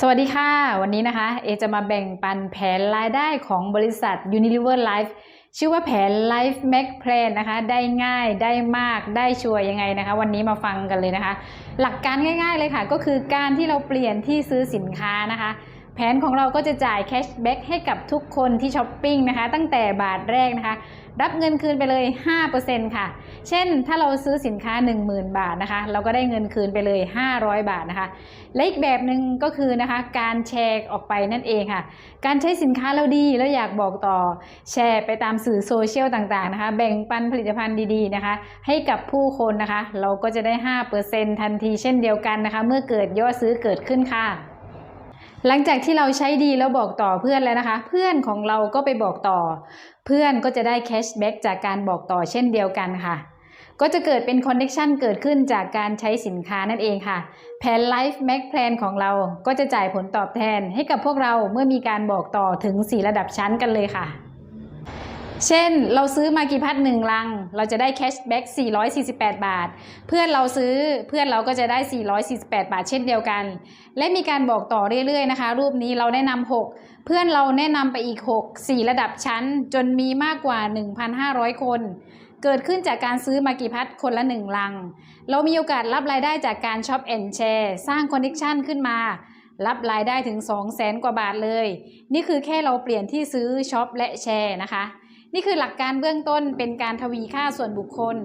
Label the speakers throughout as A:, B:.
A: สวัสดีค่ะ วันนี้นะคะ เอจะมาแบ่งปันแผนรายได้ของบริษัท Unilever Life ชื่อว่าแผน Life Max Plan นะคะ ได้ง่ายได้มากได้ชัวร์ยังไงนะคะ วันนี้มาฟังกันเลยนะคะ หลักการง่าย ๆเลยค่ะ ก็คือการที่เราเปลี่ยนที่ซื้อสินค้านะคะ แผนของเราก็จะจ่ายแคชแบ็กให้กับทุกคนที่ช้อปปิ้งนะคะ ตั้งแต่บาทแรกนะคะ รับเงินคืนไปเลย 5%ค่ะ เช่นถ้าเราซื้อสินค้า 10,000 บาทนะคะ เราก็ได้เงินคืนไปเลย 500 บาทนะคะ และอีกแบบหนึ่งก็คือนะคะ การแชร์ออกไปนั่นเองค่ะ การใช้สินค้าเราดีแล้วอยากบอกต่อแชร์ไปตามสื่อโซเชียลต่างๆนะคะ แบ่งปันผลิตภัณฑ์ดีๆนะคะ ให้กับผู้คนนะคะ เราก็จะได้ 5%ทันทีเช่นเดียวกันนะคะ เมื่อเกิดยอดซื้อเกิดขึ้นค่ะ หลังจากที่เราใช้ดีแล้วบอกต่อเพื่อนแล้วนะคะ เพื่อนของเราก็ไปบอกต่อ เพื่อนก็จะได้แคชแบ็กจากการบอกต่อเช่นเดียวกันค่ะ ก็จะเกิดเป็นคอนเน็ชันเกิดขึ้นจากการใช้สินค้านั่นเองค่ะแผน Life Max Plan ของเราก็จะจ่ายผลตอบแทนให้กับพวกเราเมื่อมีการบอกต่อถึง 4 ระดับชั้นกันเลยค่ะ เช่นเราซื้อมากี่พัดหนึ่งลัง เราจะได้แคชแบ็ก448 บาท เพื่อนเราซื้อเพื่อนเราก็จะได้ 448 บาท เช่นเดียวกัน และมีการบอกต่อเรื่อยๆนะคะ รูปนี้เราแนะนำ6เพื่อนเราแนะนำไปอีก 6 4 ระดับชั้น จนมีมากกว่า 1,500 คน เกิดขึ้นจากการซื้อมากี่พัดคนละ 1 ลัง เรามีโอกาสรับรายได้จากการช็อปแอนแชร์สร้างคอนเน c t ชันขึ้นมารับรายได้ถึง 2 0 0แสนกว่าบาทเลย นี่คือแค่เราเปลี่ยนที่ซื้อช็อปและแชร์นะคะ นี่คือหลักการเบื้องต้นเป็นการทวีค่าส่วนบุคคล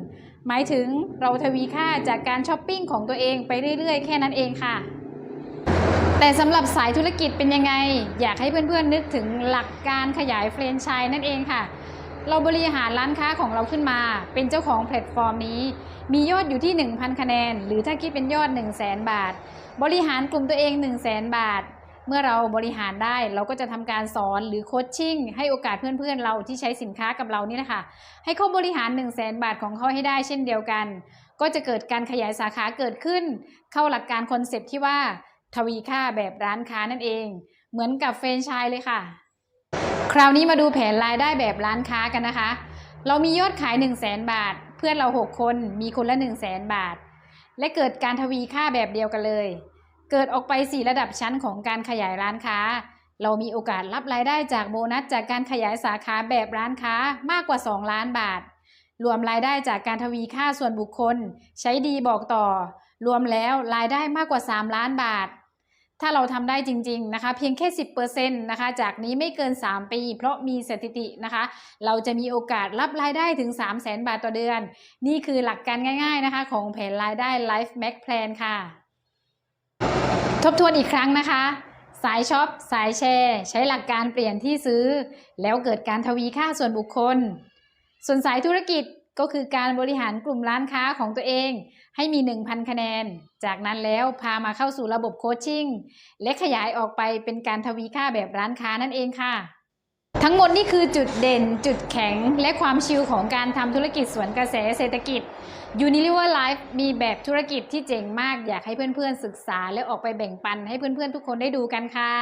A: หมายถึงเราทวีค่าจากการช้อปปิ้งของตัวเองไปเรื่อยๆ แค่นั้นเองค่ะ แต่สำหรับสายธุรกิจเป็นยังไง อยากให้เพื่อนๆนึกถึงหลักการขยายแฟรนไชส์นั่นเองค่ะ เราบริหารร้านค้าของเราขึ้นมา เป็นเจ้าของแพลตฟอร์มนี้ มียอดอยู่ที่ 1,000 คะแนน หรือถ้าคิดเป็นยอด 1 0 0 0 0แบาท บริหารกลุ่มตัวเอง 1 0 0 0 0 0 บาท เมื่อเราบริหารได้เราก็จะทำการสอนหรือโคชชิ่งให้โอกาสเพื่อนๆ เราที่ใช้สินค้ากับเรานี่แหละค่ะ ให้เขาบริหาร 1 0 0 0 0แบาทของเขาให้ได้เช่นเดียวกัน ก็จะเกิดการขยายสาขาเกิดขึ้น เข้าหลักการคอนเซปต์ที่ว่าทวีค่าแบบร้านค้านั่นเอง เหมือนกับแฟรนไชส์เลยค่ะ คราวนี้มาดูแผนรายได้แบบร้านค้ากันนะคะ เรามียอดขาย 1 0 0 0 0แบาท เพื่อนเรา 6 คนมีคนละ1 0 0 0 0แบาท และเกิดการทวีค่าแบบเดียวกันเลย เกิดออกไป 4 ระดับชั้นของการขยายร้านค้า เรามีโอกาสรับรายได้จากโบนัสจากการขยายสาขาแบบร้านค้ามากกว่า 2 ล้านบาท รวมรายได้จากการทวีค่าส่วนบุคคล ใช้ดีบอกต่อ รวมแล้วรายได้มากกว่า 3 ล้านบาท ถ้าเราทำได้จริง ๆนะคะ เพียงแค่ 10%นะคะจากนี้ไม่เกิน 3 ปี เพราะมีสถิตินะคะ เราจะมีโอกาสรับรายได้ถึง 3 0 0 0 0 0 บาทต่อเดือน นี่คือหลักการง่าย ๆนะคะ ของแผนรายได้ Life Max Plan ค่ะ ทบทวนอีกครั้งนะคะ สายช็อป สายแชร์ ใช้หลักการเปลี่ยนที่ซื้อ แล้วเกิดการทวีค่าส่วนบุคคล ส่วนสายธุรกิจก็คือการบริหารกลุ่มร้านค้าของตัวเอง ให้มี 1,000 คะแนน จากนั้นแล้วพามาเข้าสู่ระบบโคชชิ่งและขยายออกไปเป็นการทวีค่าแบบร้านค้านั่นเองค่ะ ทั้งหมดนี่คือจุดเด่นจุดแข็งและความชิลของการทำธุรกิจสวนกระแสเศรษฐกิจ Unilever Life มีแบบธุรกิจที่เจ๋งมากอยากให้เพื่อนๆศึกษา และออกไปแบ่งปันให้เพื่อนๆทุกคนได้ดูกันค่ะ